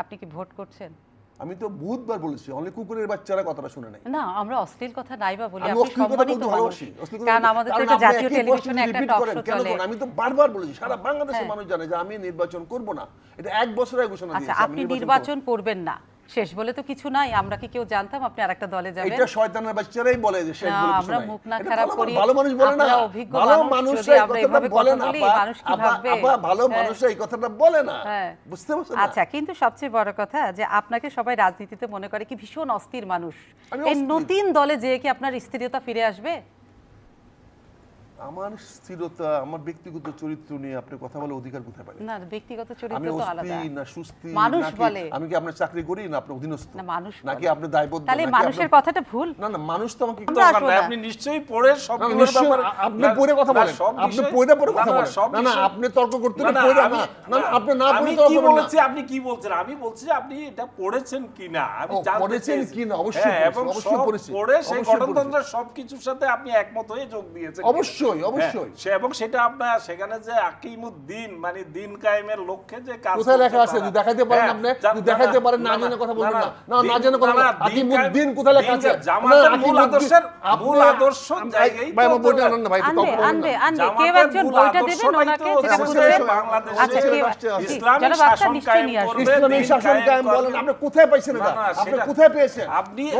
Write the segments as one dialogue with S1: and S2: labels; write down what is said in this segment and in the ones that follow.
S1: আপনি কি ভোট করছেন?
S2: আমি তো বহুতবার বলেছি অনেক কুকুরের বাচ্চারা কথাটা শুনে নাই
S1: না আমরা অশ্লীল কথা নাই বা বলি
S2: আমি
S1: আপনি সম্মানিত মানুষ।
S2: ভালোবাসি অশ্লীল কথা
S1: কারণ আমাদের তো
S2: একটা
S1: জাতীয় টেলিভিশনে একটা টক শো চলে।
S2: আমি তো বারবার বলেছি সারা বাংলাদেশের
S1: হ্যাঁ।
S2: মানুষ জানে যে আমি নির্বাচন করব না। এটা এক বছরে ঘোষণা
S1: আচ্ছা
S2: দিয়েছি আচ্ছা
S1: আপনি নির্বাচন করবেন না। শেষ বলে তো কিছু নাই আমরা কি কেউ জানতাম আপনি আরেকটা দলে যাবেন
S2: এটা শয়তানের বাচ্চারাই বলে যে শেষ বলে কিছু
S1: আমরা মুখ না খারাপ করি।
S2: ভালো মানুষ বলে না
S1: অভিজ্ঞ
S2: ভালো
S1: মানুষ,
S2: এই কথাটা বলে না
S1: মানুষ কি ভাববে?
S2: আপা ভালো। মানুষরা এই কথাটা বলে না। বুঝতে পারছেন না?
S1: আচ্ছা কিন্তু সবচেয়ে বড় কথা যে আপনাকে সবাই রাজনীতিতে মনে করে কি ভীষণ অস্থির মানুষ এই নতুন দলে যে কি আপনার স্থিরতা ফিরে আসবে
S2: আমার স্থিরতা আমার ব্যক্তিগত চরিত্র নিয়ে আপনি কথা বলে অধিকার কোথায় পাবেন?
S1: না ব্যক্তিগত চরিত্র তো আলাদা।
S2: অস্থির না সুস্থি
S1: মানুষ বলে।
S2: আমি কি আপনার চাকরি করি না আপনার অধীনস্থ?
S1: না মানুষ
S2: নাকি আপনি দায়বদ্ধ?
S1: তাহলে মানুষের কথাটা ভুল।
S2: না না মানুষ তো আমাকে
S3: দরকার নাই। আপনি নিশ্চয়ই পড়ে সব
S2: নিশ্চয়ই, আপনি পড়ে কথা বলেন। আপনি পড়ে পড়ে কথা বলেন। না না আপনি তর্ক করতে না পড়ে না না আপনি না পড়ে তর্ক
S3: কি
S2: করবেন না
S3: বলেছি আপনি কি বলছেন? আমি বলছি যে আপনি এটা পড়েছেন কিনা? আমি জানতে
S2: পড়েছেন। কিনা, অবশ্যই
S3: হ্যাঁ,
S2: অবশ্যই
S3: সব
S2: পড়েছি,
S3: পড়ে সেই গণতন্ত্রের সবকিছুর সাথে আপনি একমত হয়ে যোগ দিয়েছেন।
S2: অবশ্যই, অবশ্যই।
S3: হ্যাঁ, সে- এবং সেটা আপনার সেখানে যে আকিমুদ্দিন মানে দিন কায়েমের লক্ষ্যে যে কাজ
S2: কোথায় লেখা আছে? যদি দেখাইতে পারেন
S3: হ্যাঁ,
S2: আপনি যদি দেখাইতে পারেন না জেনে কথা বলবেন না না। না জেনে কথা বলবেন আকিমুদ্দিন কোথায় লেখা আছে?
S3: জামাতের মূল আদর্শের মূল আদর্শ জায়গায়
S2: ভাই আমার বইটা আনেন না ভাই
S1: আনবে আনবে আনবে কেউ একজন বইটা দেবেন ওনাকে যেটা আচ্ছা
S2: আছে।
S1: জি,
S3: ইসলামী শাসন কায়েম করবে।
S2: ইসলামী শাসন
S3: কায়েম
S2: বলেন আপনি কোথায় পাইছেন এটা? আপনি
S3: সেটা-
S2: কোথায় পেয়েছেন?
S3: আপনি-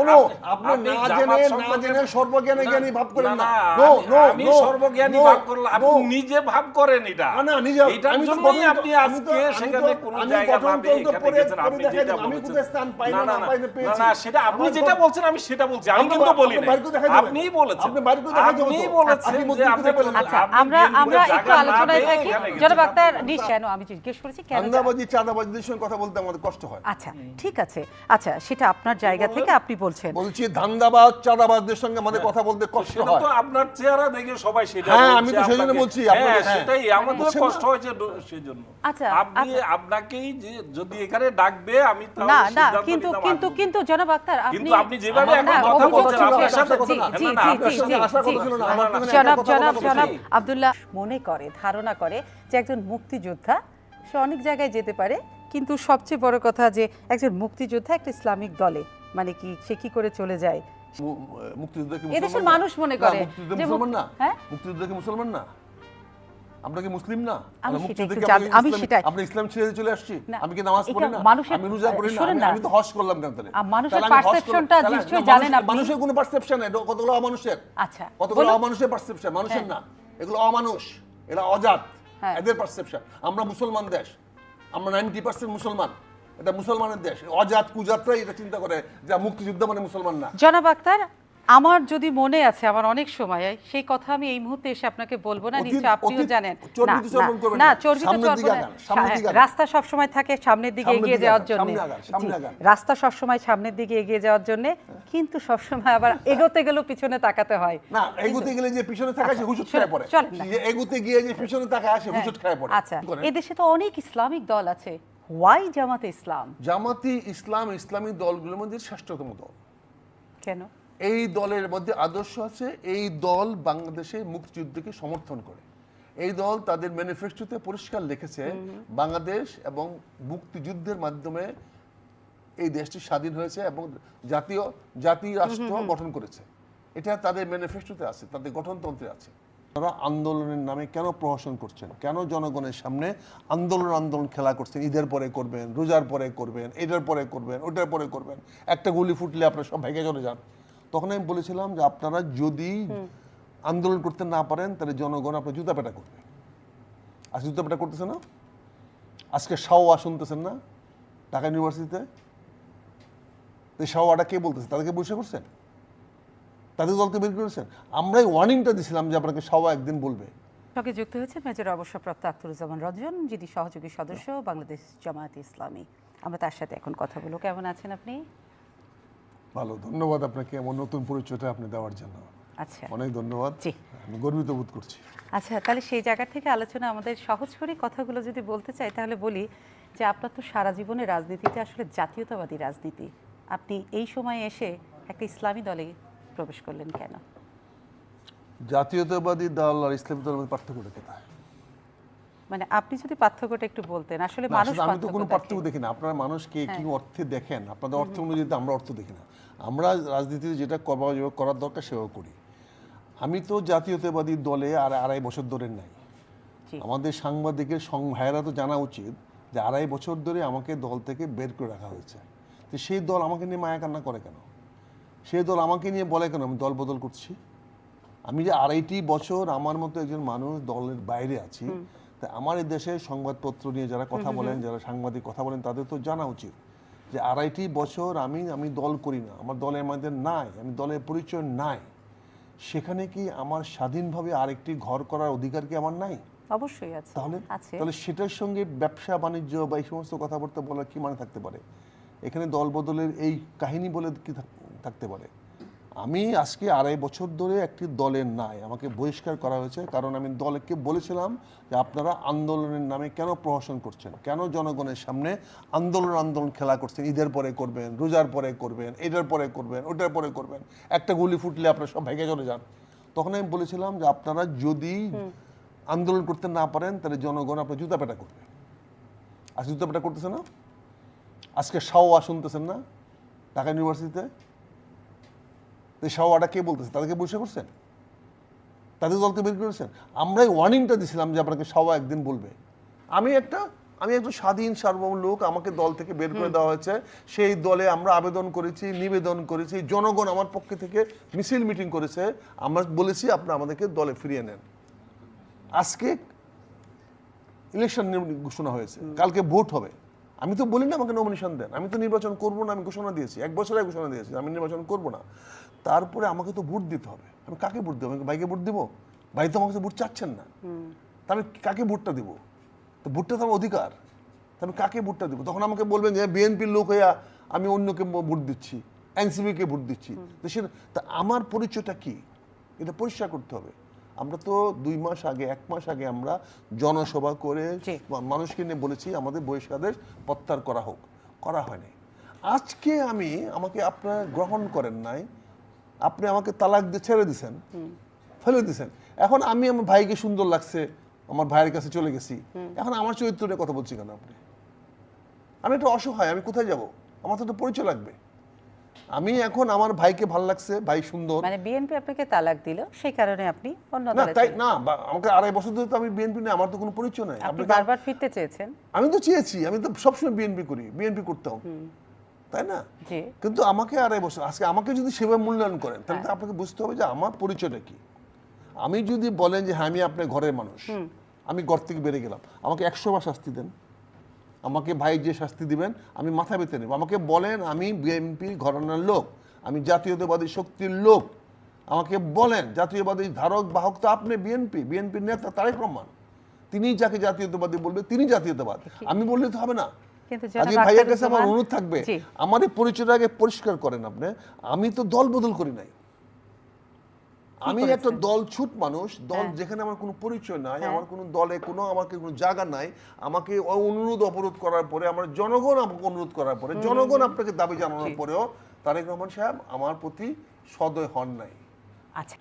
S3: আপনি-
S2: না জেনে না জেনে সর্বজ্ঞানী জ্ঞানী ভাব করেন
S3: না,
S2: নো
S3: নো
S2: নো
S3: সর্বজ্ঞানী ভাব আপনি নিজে ভাব করেন এটা।
S2: না, না, নিজে
S3: এটার জন্যই আপনি আজকে সেখানে কোনো জায়গা ভাবে এখানে গেছেন আপনি যেটা বলেছেন।
S2: স্থান পাই না,
S3: না,
S2: না
S3: সেটা আপনি যেটা বলছেন আমি সেটা বলছি। আমি কিন্তু বলি। আপনিই বলেছেন।
S2: আপনি বাইরে
S3: আপনিই বলেছেন যে আপনি
S2: কোথায় পেলেন না?
S1: আচ্ছা আমরা আমরা একটু আলোচনায় থাকি
S3: এখানে গেছেন।
S1: জনাব আক্তার নিশ কেন আমি জিজ্ঞেস করেছি কেন
S2: চাঁদাবাজিদের সঙ্গে কথা বলতে আমাদের কষ্ট হয়।
S1: আচ্ছা ঠিক আছে। আচ্ছা সেটা আপনার জায়গা থেকে আপনি বলছেন।
S2: বলছি ধান্দাবাজ চাঁদাবাজদের সঙ্গে আমাদের কথা বলতে কষ্ট হয়
S3: তো আপনার চেহারা দেখে সবাই সেটা
S2: হ্যাঁ, আমি তো সেজন্য বলছি,
S3: হ্যাঁ,
S2: আপনাকে, হ্যাঁ।
S3: সেটাই আমাদের কষ্ট হয়েছে সেজন্য।
S1: আচ্ছা,
S3: আপনি
S1: আচ্ছা।
S3: আপনাকেই যে যদি এখানে ডাকবে আমি তাহলে
S1: না না কিন্তু কিন্তু কিন্তু জনাব আক্তার আপনি
S3: কিন্তু আপনি যেভাবে এখন কথা বলছেন, আপনার সাথে কথা না, না,
S1: জি, জি, জি,
S2: আশা
S1: জি।
S2: কথা ছিল না,
S3: না,
S2: আমার
S3: না,
S2: তো এখানে
S1: জনাব জনাব জনাব আব্দুল্লাহ মনে করে ধারণা করে যে একজন মুক্তিযোদ্ধা সে অনেক জায়গায় যেতে পারে কিন্তু সবচেয়ে বড় কথা যে একজন মুক্তিযোদ্ধা একটা ইসলামিক দলে মানে কি সে কি করে চলে যায়? এদেশের? মানুষ মনে করে যে
S2: মুসলমান না।
S1: হ্যাঁ?
S2: মুসলমান না। আমরা কি মুসলিম না?
S1: আমি সেটাই-
S2: আমরা ইসলাম ছেড়ে চলে আসছি। আমি কি নামাজ পড়ি না?
S1: মানুষের-
S2: আমি রোজা করি না। আমি- তো হজ করলাম কেন তাহলে?
S1: মানুষের
S2: তাহলে-
S1: নিশ্চয়ই জানেন আপনি।
S2: মানুষের কোনো পারসেপশন কতগুলো অমানুষের?
S1: আচ্ছা,
S2: কতগুলো অমানুষের পারসেপশন মানুষের
S1: হ্যাঁ।
S2: না। এগুলো অমানুষ। এরা অজাত।
S1: হ্যাঁ।
S2: এদের পারসেপশন আমরা মুসলমান দেশ। আমরা নাইনটি পার্সেন্ট মুসলমান। এটা মুসলমানের দেশ। অজাত কুজাতরাই এটা চিন্তা করে যে মুক্তিযুদ্ধ মানে মুসলমান না।
S1: জনাব আক্তার আমার যদি মনে আছে আমার অনেক সময় সেই কথা আমি এই মুহূর্তে এসে আপনাকে বলব না নিশ্চয় আপনিও জানেন। না। চর্বিত
S2: আগান।
S1: রাস্তা সব সময় থাকে সামনের দিকে এগিয়ে যাওয়ার জন্য। রাস্তা সব সময় সামনের দিকে এগিয়ে যাওয়ার জন্য কিন্তু সব সময় আবার এগোতে গেলেও পিছনে তাকাতে হয়।
S2: না এগুতে গেলে যে পিছনে থাকা সে
S1: আচ্ছা,
S2: হুজুট
S1: শোনেন,
S2: খায় পড়ে। এগুতে গিয়ে যে পিছনে থাকা আসে হুজুট খায় পড়ে।
S1: আচ্ছা? এদেশে তো অনেক ইসলামিক দল আছে। ওয়াই জামাতে ইসলাম
S2: জামাতি ইসলাম ইসলামী দলগুলোর মধ্যে শ্রেষ্ঠতম দল।
S1: কেন?
S2: এই দলের মধ্যে আদর্শ আছে এই দল বাংলাদেশে মুক্তিযুদ্ধকে সমর্থন করে। এই দল তাদের ম্যানিফেস্টোতে পরিষ্কার লিখেছে বাংলাদেশ এবং মুক্তিযুদ্ধের মাধ্যমে এই দেশটি স্বাধীন হয়েছে এবং জাতীয় জাতি রাষ্ট্র গঠন করেছে। এটা তাদের ম্যানিফেস্টোতে আছে তাদের গঠনতন্ত্রে আছে। তারা আন্দোলনের নামে কেন প্রহসন করছেন? কেন জনগণের সামনে আন্দোলন আন্দোলন খেলা করছেন? ঈদের পরে করবেন রোজার পরে করবেন এটার পরে করবেন ওটার পরে করবেন। একটা গুলি ফুটলে আপনারা সব ভেঙে চলে যান। তখন আমি বলেছিলাম যে আপনারা যদি আন্দোলন করতে না পারেন তাহলে জনগণ আপনার জুতা পেটা করবে। আজকে জুতা পেটা করতেছে না? আজকে শাওয়া শুনতেছেন না? ঢাকা ইউনিভার্সিটিতে? এই শাওয়াটা কে বলতেছে? তাদেরকে বসে করছেন? তাদের দলকে বের করেছেন। আমরাই ওয়ার্নিংটা দিছিলাম যে আপনাকে শাওয়া একদিন বলবে।
S1: সঙ্গে যুক্ত হয়েছে মেজর অবসরপ্রাপ্ত আখতারুজ্জামান রঞ্জন যিনি সহযোগী সদস্য বাংলাদেশ জামায়াত ইসলামী। আমরা তার সাথে এখন কথা বলব। কেমন আছেন আপনি?
S2: ভালো ধন্যবাদ আপনাকে এমন নতুন পরিচয়টা আপনি দেওয়ার জন্য।
S1: আচ্ছা।
S2: অনেক ধন্যবাদ।
S1: জি।
S2: আমি গর্বিত বোধ করছি।
S1: আচ্ছা তাহলে সেই জায়গা থেকে আলোচনা আমাদের সহজ করে কথাগুলো যদি বলতে চাই তাহলে বলি যে আপনার তো সারা জীবনে রাজনীতিতে আসলে জাতীয়তাবাদী রাজনীতি। আপনি এই সময়ে এসে একটা ইসলামী দলে প্রবেশ করলেন কেন?
S2: জাতীয়তাবাদী দল আর ইসলামী দলের মধ্যে পার্থক্যটা কোথায়?
S1: মানে আপনি যদি পার্থক্যটা একটু বলতেন আসলে মানুষ
S2: আমি তো কোনো
S1: পার্থক্য দেখি
S2: না। আপনারা মানুষকে কি
S1: হ্যাঁ।
S2: অর্থে দেখেন? আপনাদের অর্থ অনুযায়ী আমরা অর্থ দেখি না। আমরা রাজনীতিতে যেটা করার দরকার সেভাবে করি। আমি তো জাতীয়তাবাদী দলে আর আড়াই বছর ধরে নাই। আমাদের সাংবাদিকের সং ভাইয়েরা তো জানা উচিত যে আড়াই বছর ধরে আমাকে দল থেকে বের করে রাখা হয়েছে। তো সেই দল আমাকে নিয়ে মায়া কান্না করে কেন? সেই দল আমাকে নিয়ে বলে কেন আমি দল বদল করছি? আমি যে আড়াইটি বছর আমার মতো একজন মানুষ দলের বাইরে আছি তা আমার এই দেশে সংবাদপত্র নিয়ে যারা কথা বলেন যারা সাংবাদিক কথা বলেন তাদের তো জানা উচিত যে আড়াইটি বছর আমি আমি দল করি না। আমার দলের মধ্যে নাই আমি দলের পরিচয় নাই। সেখানে কি আমার স্বাধীনভাবে আরেকটি ঘর করার অধিকার কি আমার নাই?
S1: অবশ্যই আছে
S2: তাহলে তাহলে সেটার সঙ্গে ব্যবসা বাণিজ্য বা এই সমস্ত কথাবার্তা বলার কি মানে থাকতে পারে? এখানে দল বদলের এই কাহিনী বলে কি থাকতে পারে। আমি আজকে আড়াই বছর ধরে একটি দলের নাই। আমাকে বহিষ্কার করা হয়েছে। কারণ আমি দলকে বলেছিলাম যে আপনারা আন্দোলনের নামে কেন প্রহসন করছেন? কেন জনগণের সামনে আন্দোলন আন্দোলন খেলা করছেন? ঈদের পরে করবেন রোজার পরে করবেন এটার পরে করবেন ওটার পরে করবেন। একটা গুলি ফুটলে আপনারা সব ভেঙে চলে যান। তখন আমি বলেছিলাম যে আপনারা যদি আন্দোলন করতে না পারেন তাহলে জনগণ আপনার জুতা পেটা করবে। আজ জুতা পেটা করতেছে না? আজকে শাওয়া শুনতেছেন না? ঢাকা ইউনিভার্সিটিতে? শাওয়াটা কে বলতেছে? তাদেরকে বসে করছেন? তাদের দলকে বের করেছেন? আমরাই ওয়ার্নিংটা দিছিলাম যে আপনাকে শাওয়া একদিন বলবে। আমি একটা আমি একটু স্বাধীন সার্বভৌম লোক আমাকে দল থেকে বের করে দেওয়া হয়েছে। সেই দলে আমরা আবেদন করেছি নিবেদন করেছি। জনগণ আমার পক্ষে থেকে মিছিল মিটিং করেছে। আমরা বলেছি আপনারা আমাদেরকে দলে ফিরিয়ে নেন। আজকে ইলেকশন ঘোষণা হয়েছে। কালকে ভোট হবে। আমি তো বলি না আমাকে নমিনেশন দেন। আমি তো নির্বাচন করব না আমি ঘোষণা দিয়েছি। এক বছর আগে ঘোষণা দিয়েছি। আমি নির্বাচন করব না। তারপরে আমাকে তো ভোট দিতে হবে। আমি কাকে ভোট দেবো? আমি ভাইকে ভোট দিব? ভাই তো আমাকে তো ভোট চাচ্ছেন না। তা আমি কাকে ভোটটা দিব? তো ভোটটা তো আমার অধিকার। তা আমি কাকে ভোটটা দিব? তখন আমাকে বলবেন যে বিএনপির লোক হইয়া আমি অন্যকে ভোট দিচ্ছি। এনসিপিকে ভোট দিচ্ছি। তো সেটা তা আমার পরিচয়টা কি? এটা পরিষ্কার করতে হবে। আমরা তো দুই মাস আগে এক মাস আগে আমরা জনসভা করে মানুষকে নিয়ে বলেছি আমাদের বহিষ্কারের প্রত্যাহার করা হোক। করা হয়নি। আজকে আমি আমাকে আপনারা গ্রহণ করেন নাই আপনি আমাকে তালাক দিয়ে ছেড়ে দিছেন। ফেলে দিছেন। এখন আমি আমার ভাইকে সুন্দর লাগছে আমার ভাইয়ের কাছে চলে গেছি। এখন আমার চরিত্র নিয়ে কথা বলছি কেন আপনি? আমি একটা অসহায় আমি কোথায় যাব? আমার তো একটা পরিচয় লাগবে। আমি এখন আমার ভাইকে ভালো লাগছে ভাই সুন্দর।
S1: মানে বিএনপি আপনাকে তালাক দিল সেই কারণে আপনি অন্য
S2: না তাই না আমাকে আড়াই বছর ধরে তো আমি বিএনপি নেই আমার তো কোনো পরিচয় নাই।
S1: আপনি বারবার ফিরতে চেয়েছেন?
S2: আমি তো চেয়েছি আমি তো সবসময় বিএনপি করি বিএনপি করতাম। তাই না? কিন্তু আমাকে আড়াই বছর আজকে আমাকে যদি সেভাবে মূল্যায়ন করেন তাহলে তো আপনাকে বুঝতে হবে যে আমার পরিচয়টা কি। আমি যদি বলেন যে হ্যাঁ আমি আপনার ঘরের মানুষ। আমি ঘর থেকে বেড়ে গেলাম। আমাকে একশো বার শাস্তি দেন। আমাকে ভাই যে শাস্তি দিবেন আমি মাথা পেতে নেব। আমাকে বলেন আমি বিএনপি ঘরানার লোক। আমি জাতীয়তাবাদী শক্তির লোক। আমাকে বলেন জাতীয়বাদী ধারক বাহক তো আপনি বিএনপি। বিএনপির নেতা তারেক রহমান। তিনি যাকে জাতীয়তাবাদী বলবে তিনি জাতীয়তাবাদ। আমি বললে তো হবে না। আজকে ভাইয়ের কাছে আমার অনুরোধ থাকবে পরিচয়টা আগে পরিষ্কার করেন আপনি। আমি তো দল বদল করি নাই। আমি একটা দল ছুট মানুষ দল
S1: হ্যাঁ।
S2: যেখানে আমার কোনো পরিচয় নাই
S1: হ্যাঁ।
S2: আমার কোনো দলে কোনো আমাকে কোনো জায়গা নাই আমাকে অনুরোধ অবরোধ করার পরে আমার জনগণ আমাকে অনুরোধ করার পরে জনগণ আপনাকে দাবি জানানোর পরেও তারেক রহমান সাহেব আমার প্রতি সদয় হন নাই।
S1: আচ্ছা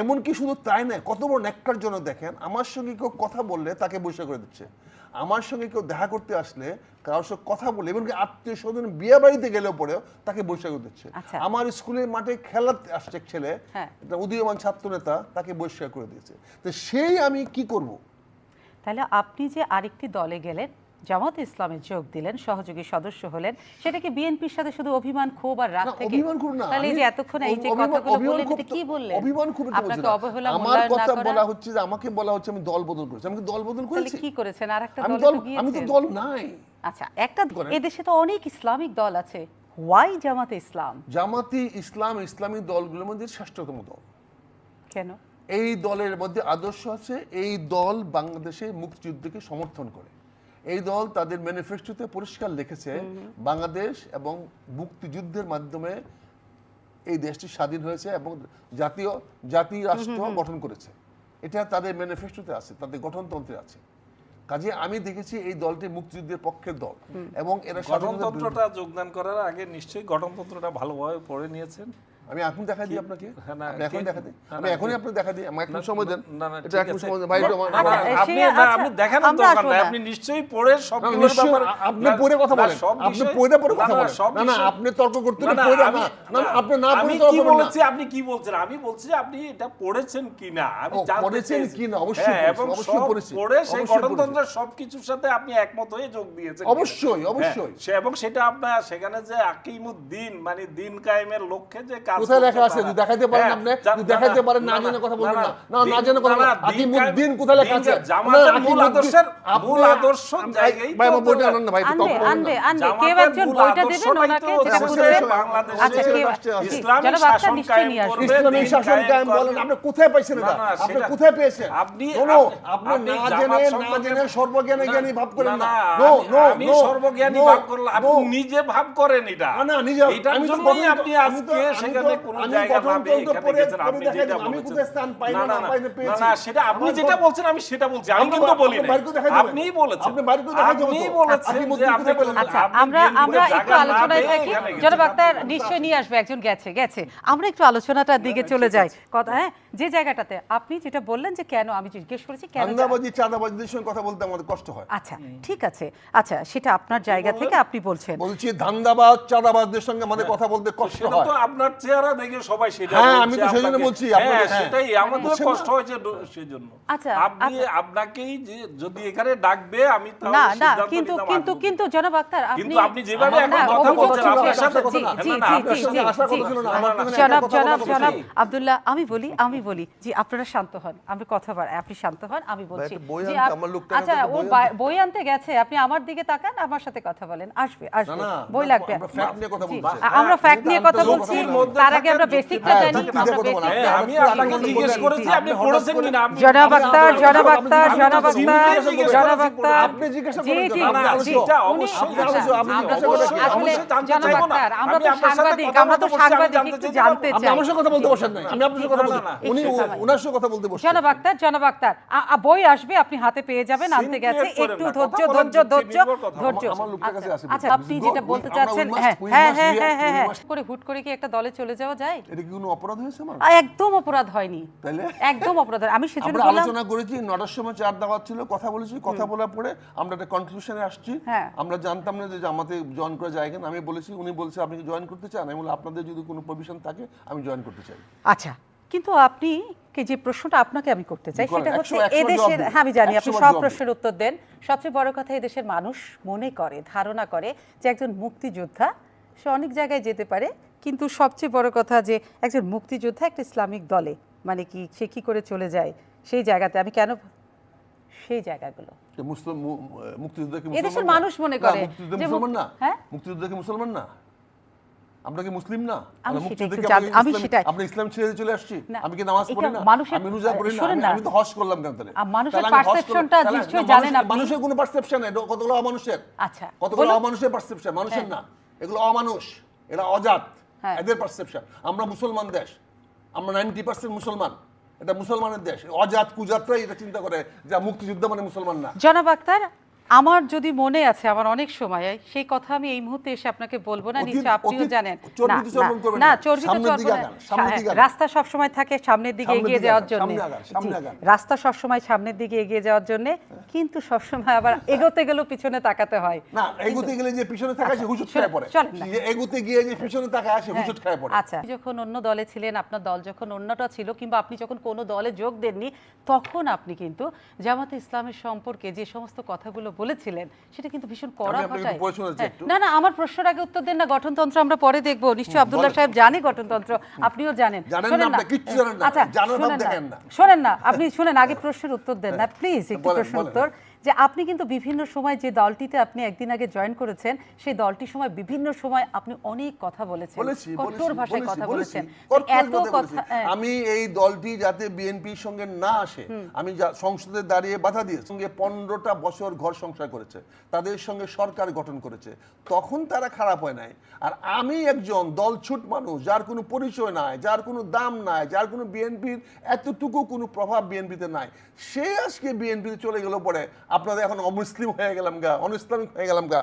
S2: এমনকি শুধু তাই নয় কত বড় নেককার জন্য দেখেন আমার সঙ্গে কেউ কথা বললে তাকে বসে করে দিচ্ছে। আমার সঙ্গে কেউ দেখা করতে আসলে কারোর সঙ্গে কথা বলে এমনকি আত্মীয় স্বজন বিয়ে বাড়িতে গেলেও পরেও তাকে বৈশাখ করে দিচ্ছে
S1: আচ্ছা। আমার
S2: স্কুলের মাঠে খেলাতে আসছে ছেলে
S1: হ্যাঁ।
S2: উদীয়মান ছাত্র নেতা তাকে বহিষ্কার করে দিয়েছে তো সেই আমি কি করব
S1: তাহলে আপনি যে আরেকটি দলে গেলেন জামাত ইসলামে যোগ দিলেন সহযোগী সদস্য হলেন। সেটা কি বিএনপির সাথে শুধু অভিমান ক্ষোভ আর রাগ থেকে?
S2: অভিমান করুন না।
S1: তাহলে যে এতক্ষণ এই যে কথাগুলো বললেন এটা কি বললেন?
S2: অভিমান খুব তো
S1: আপনাকে
S2: না।
S1: অবহেলা
S2: আমার কথা বলা হচ্ছে যে আমাকে বলা হচ্ছে আমি দল বদল করেছি। আমি দল বদল করেছি।
S1: তাহলে কি করেছেন? আর একটা দল তো
S2: আমি তো দল নাই।
S1: আচ্ছা একটা
S2: করেন।
S1: এদেশে তো অনেক ইসলামিক দল আছে। হোয়াই জামাতে ইসলাম?
S2: জামাতি ইসলাম ইসলামী দলগুলোর মধ্যে শ্রেষ্ঠতম দল।
S1: কেন?
S2: এই দলের মধ্যে আদর্শ আছে এই দল বাংলাদেশে মুক্তিযুদ্ধকে সমর্থন করে। এই দল তাদের ম্যানিফেস্টোতে পরিষ্কার লিখেছে বাংলাদেশ এবং মুক্তিযুদ্ধের মাধ্যমে এই দেশটি স্বাধীন হয়েছে এবং জাতীয় জাতি রাষ্ট্র গঠন করেছে। এটা তাদের ম্যানিফেস্টোতে আছে তাদের গঠনতন্ত্রে আছে। কাজে আমি দেখেছি এই দলটি মুক্তিযুদ্ধের পক্ষের দল এবং এরা
S3: গঠনতন্ত্রটা যোগদান করার আগে নিশ্চয়ই গঠনতন্ত্রটা ভালোভাবে পড়ে নিয়েছেন।
S2: আমি এখন দিই আপনাকে?
S3: হ্যাঁ,
S2: এখন দিই।
S3: হ্যাঁ,
S2: আমি এখনই আপনাকে দিই। আমাকে একটু সময় দেন। এটা একটু সময় দেন। ভাই
S3: আপনি
S1: আচ্ছা,
S3: আপনি দেখেন
S1: তো
S3: আপনি নিশ্চয়ই পড়ে সব
S2: আপনি পড়ে কথা বলেন। আপনি পড়ে পড়ে কথা বলেন। না না আপনি তর্ক করতে
S3: না
S2: পড়ে না না আপনি না পড়ে
S3: আপনি কি বলছেন? আমি বলছি আপনি এটা পড়েছেন কিনা আমি
S2: পড়েছেন কিনা অবশ্যই
S3: হ্যাঁ,
S2: অবশ্যই
S3: পড়ে সেই সবকিছুর সাথে আপনি একমত হয়ে যোগ দিয়েছেন
S2: অবশ্যই অবশ্যই।
S3: এবং সেটা আপনার সেখানে যে আকিমুদ্দিন মানে দিন কায়েমের লক্ষ্যে যে
S2: কোথায় লেখা আছে? আপনি কোথায় লেখা আছে? কোথায় পেয়েছেন?
S3: আপনি আপনি
S2: না সর্বজ্ঞানী জ্ঞানী ভাব করেন না
S3: নো। সর্বজ্ঞানী ভাব করলাম নিজে ভাব করেন এটা
S2: না নিজে
S3: আপনি আজকে সেখানে যে
S1: আচ্ছা, আমরা একটু আলোচনাটার দিকে চলে যাই। কথা হ্যাঁ যে জায়গাটাতে আপনি যেটা বললেন যে কেন আমি জিজ্ঞেস করেছি
S2: চাঁদাবাজিদের সঙ্গে কথা বলতে আমাদের কষ্ট হয়।
S1: আচ্ছা ঠিক আছে। আচ্ছা সেটা আপনার জায়গা থেকে আপনি বলছেন।
S2: বলছি ধান্দাবাদ চাঁদাবাজদের সঙ্গে আমাদের কথা বলতে কষ্ট হয়।
S3: আপনার চেয়ে চেহারা দেখে সবাই সেটা
S2: আমি তো সেজন্য বলছি
S3: হ্যাঁ, সেটাই আমাদের কষ্ট হয়েছে সেজন্য।
S1: আচ্ছা,
S3: আপনি
S1: আচ্ছা।
S3: আপনাকেই যে যদি এখানে ডাকবে আমি
S1: কিন্তু কিন্তু কিন্তু জনাব আক্তার
S3: কিন্তু আপনি যেভাবে কথা বলছেন আপনার সাথে
S1: জনাব জনাব জনাব আব্দুল্লাহ আমি বলি আমি বলি যে আপনারা শান্ত হন আমি কথা বাড়াই আপনি শান্ত হন আমি বলছি আচ্ছা ও
S2: বই
S1: আনতে। গেছে আপনি আমার দিকে তাকান আমার সাথে কথা বলেন আসবে আসবে বই লাগবে।
S2: আমরা
S1: ফ্যাক্ট নিয়ে কথা বলছি। বই আসবে আপনি হাতে পেয়ে যাবেন আনতে গেছে। একটু ধৈর্য ধৈর্য ধৈর্য ধৈর্য আচ্ছা আপনি যেটা বলতে চাচ্ছেন হ্যাঁ হ্যাঁ হ্যাঁ হ্যাঁ করে হুট করে কি একটা দলে চলে চলে যাওয়া যায়?
S2: এটা কি কোনো অপরাধ হয়েছে আমার?
S1: একদম অপরাধ হয়নি।
S2: তাহলে
S1: একদম অপরাধ আমি সেজন্য বললাম
S2: আলোচনা করেছি নটার সময় চার দাওয়াত ছিল কথা বলেছি কথা বলার পরে আমরা একটা কনক্লুশনে আসছি।
S1: হ্যাঁ।
S2: আমরা জানতাম না যে আমাদের জয়েন করা যায় কিনা। আমি বলেছি উনি বলছে আপনি কি জয়েন করতে চান? আমি বললাম আপনাদের যদি কোনো প্রভিশন থাকে আমি জয়েন করতে চাই।
S1: আচ্ছা কিন্তু আপনি যে প্রশ্নটা আপনাকে আমি করতে চাই সেটা হচ্ছে এদেশের হ্যাঁ আমি জানি আপনি সব প্রশ্নের উত্তর দেন। সবচেয়ে বড় কথা এদেশের মানুষ মনে করে ধারণা করে যে একজন মুক্তিযোদ্ধা সে অনেক জায়গায় যেতে পারে কিন্তু সবচেয়ে বড় কথা যে একজন মুক্তিযোদ্ধা একটা ইসলামিক দলে মানে কি সে কি করে চলে যায় সেই জায়গাতে আমি কেন সেই জায়গাগুলো? এদেশের মানুষ মনে করে মুক্তিযোদ্ধাকে হ্যাঁ?
S2: মুসলমান না। আমরা কি মুসলিম না?
S1: আমি সেটাই
S2: আমরা ইসলাম ছেড়ে চলে আসছি? আমি কি নামাজ পড়ি না? আমি রোজা পড়ি না? আমি তো হজ করলাম কেন তাহলে?
S1: মানুষের
S2: পারসেপশনটা
S1: জানেন আপনি।
S2: মানুষের কোনো পারসেপশন নাই। কতগুলো অমানুষের?
S1: আচ্ছা
S2: কতগুলো অমানুষের পারসেপশন মানুষের হ্যাঁ। না। এগুলো অমানুষ। এরা অজাত।
S1: হ্যাঁ।
S2: এদের পারসেপশন আমরা মুসলমান দেশ। আমরা নাইনটি পার্সেন্ট মুসলমান। এটা মুসলমানের দেশ। অজাত কুজাতরাই এটা চিন্তা করে যে মুক্তিযুদ্ধ মানে মুসলমান না।
S1: জনাব আক্তার আমার যদি মনে আছে আমার অনেক সময় সেই কথা আমি এই মুহূর্তে এসে আপনাকে বলব না নিশ্চয় আপনিও জানেন। না চর্বিত হ্যাঁ, রাস্তা সবসময় থাকে সামনের দিকে এগিয়ে যাওয়ার জন্য। রাস্তা সবসময় সামনের দিকে এগিয়ে যাওয়ার জন্য কিন্তু সবসময় আবার এগোতে গেলেও পিছনে তাকাতে হয়।
S2: না এগোতে গেলে যে পিছনে তাকায় সে
S1: হুজুর
S2: খায় পড়ে। এগোতে গিয়ে যে পিছনে তাকায় সে হুজুর হ্যাঁ, খায় পড়ে।
S1: আচ্ছা যখন অন্য দলে ছিলেন আপনার দল যখন অন্যটা ছিল কিংবা আপনি যখন কোনো দলে যোগ দেননি তখন আপনি কিন্তু জামাতে ইসলামের সম্পর্কে যে সমস্ত কথাগুলো বলেছিলেন সেটা কিন্তু ভীষণ কড়া ভাষায়। হ্যাঁ, না না আমার প্রশ্নের আগে উত্তর দেন না গঠনতন্ত্র আমরা পরে দেখব। নিশ্চয়ই আব্দুল্লাহ সাহেব জানে গঠনতন্ত্র আপনিও জানেন। আচ্ছা শোনেন
S2: না।
S1: আপনি শোনেন আগে প্রশ্নের উত্তর দেন না প্লিজ একটু প্রশ্ন উত্তর। যে আপনি কিন্তু বিভিন্ন সময় যে দলটিতে আপনি একদিন আগে জয়েন করেছেন সেই দলটির সময় বিভিন্ন সময় আপনি অনেক কথা বলেছেন। কঠোর ভাষায় কথা বলেছেন। এত
S2: কথা
S1: হ্যাঁ।
S2: আমি এই দলটি যাতে বিএনপির সঙ্গে না আসে আমি সংসদে দাঁড়িয়ে বাধা দিয়ে সঙ্গে পনেরোটা বছর ঘর সংসার করেছে তাদের সঙ্গে সরকার গঠন করেছে তখন তারা খারাপ হয় নাই। আর আমি একজন দল ছুট মানুষ যার কোনো পরিচয় নাই যার কোনো দাম নাই যার কোনো বিএনপির এতটুকু কোনো প্রভাব বিএনপিতে নাই সে আজকে বিএনপিতে চলে গেল পরে আপনাদের এখন অমুসলিম হয়ে গেলাম গা অনুসলামিক হয়ে গেলাম গা।